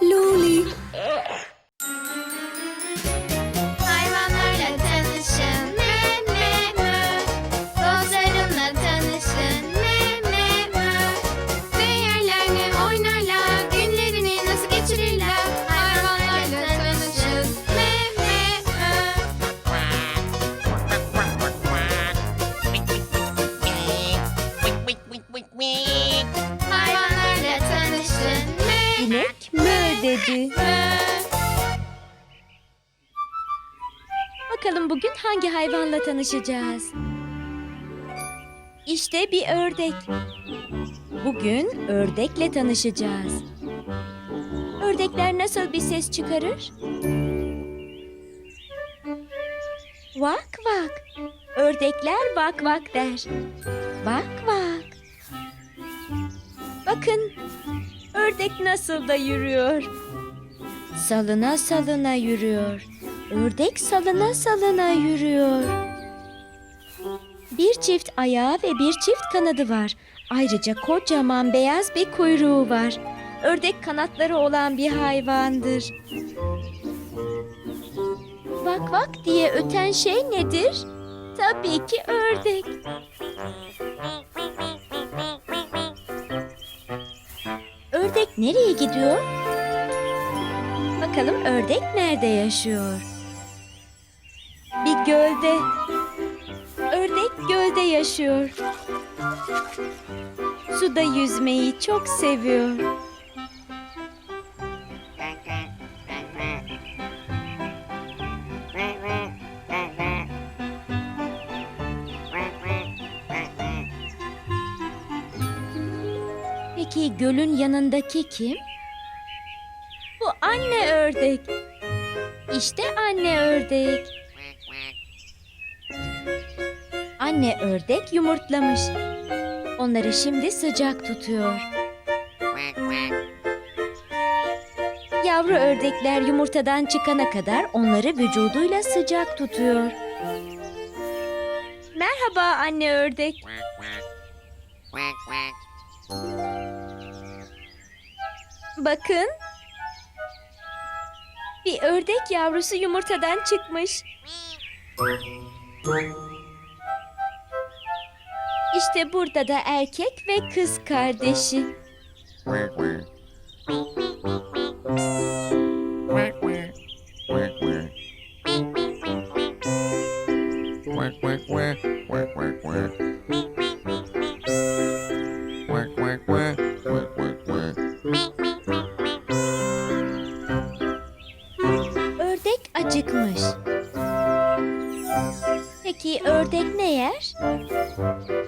Luli. Dedi. Bakalım bugün hangi hayvanla tanışacağız? İşte bir ördek. Bugün ördekle tanışacağız. Ördekler nasıl bir ses çıkarır? Vak vak. Ördekler vak vak der. Vak vak. Bakın ördek nasıl da yürüyor. Salına salına yürüyor. Ördek salına salına yürüyor. Bir çift ayağı ve bir çift kanadı var. Ayrıca kocaman beyaz bir kuyruğu var. Ördek kanatları olan bir hayvandır. Vak vak diye öten şey nedir? Tabii ki ördek. Nereye gidiyor? Bakalım ördek nerede yaşıyor? Bir gölde. Ördek gölde yaşıyor. Suda yüzmeyi çok seviyor. Peki gölün yanındaki kim? Bu anne ördek. İşte anne ördek. Anne ördek yumurtlamış. Onları şimdi sıcak tutuyor. Yavru ördekler yumurtadan çıkana kadar onları vücuduyla sıcak tutuyor. Merhaba anne ördek. Bakın. Bir ördek yavrusu yumurtadan çıkmış. İşte burada da erkek ve kız kardeşi. Ördek Peki ördek ne yer?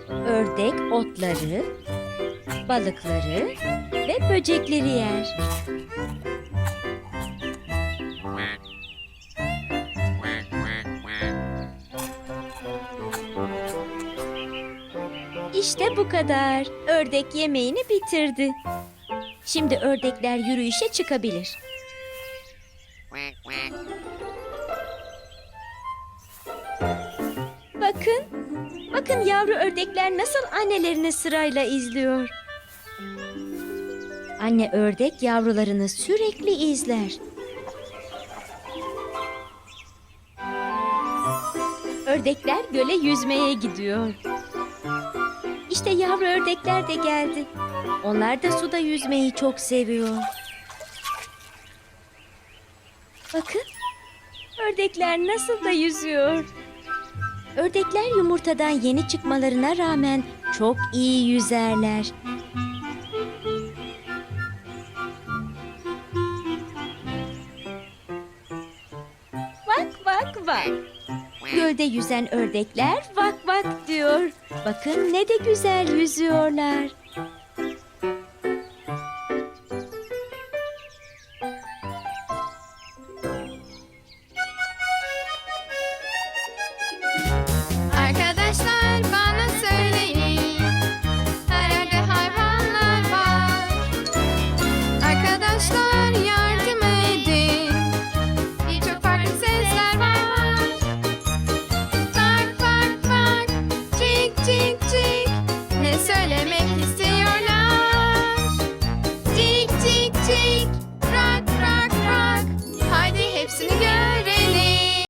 Ördek otları, balıkları ve böcekleri yer. İşte bu kadar. Ördek yemeğini bitirdi. Şimdi ördekler yürüyüşe çıkabilir. Bakın yavru ördekler nasıl annelerini sırayla izliyor. Anne ördek yavrularını sürekli izler. Ördekler göle yüzmeye gidiyor. İşte yavru ördekler de geldi. Onlar da suda yüzmeyi çok seviyor. Bakın. Ördekler nasıl da yüzüyor. Ördekler yumurtadan yeni çıkmalarına rağmen çok iyi yüzerler. Vak vak vak. Gölde yüzen ördekler vak vak diyor. Bakın ne de güzel yüzüyorlar.